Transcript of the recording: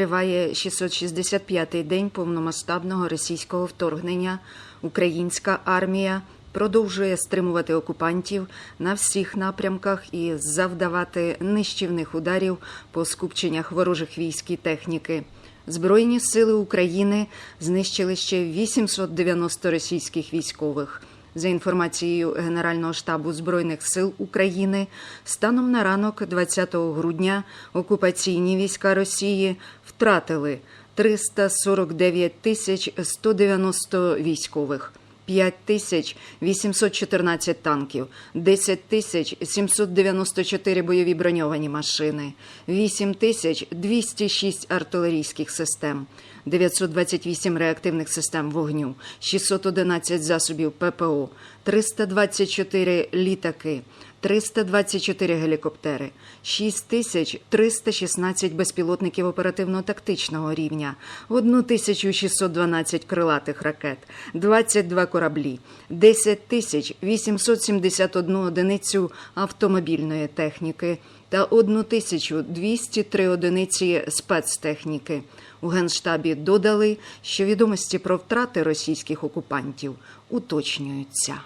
триває 665-й день повномасштабного російського вторгнення. Українська армія продовжує стримувати окупантів на всіх напрямках і завдавати нищівних ударів по скупченнях ворожих військ і техніки. Збройні сили України знищили ще 890 російських військових. За інформацією Генерального штабу Збройних сил України, станом на ранок 20 грудня окупаційні війська Росії втратили 349 тисяч 190 військових. 5 тисяч 814 танків, 10 тисяч 794 бойові броньовані машини, 8 тисяч 206 артилерійських систем, 928 реактивних систем вогню, 611 засобів ППО, 324 літаки, 324 гелікоптери, 6316 безпілотників оперативно-тактичного рівня, 1612 крилатих ракет, 22 кораблі, 10 тисяч 871 одиницю автомобільної техніки та 1203 одиниці спецтехніки. У Генштабі додали, що відомості про втрати російських окупантів уточнюються.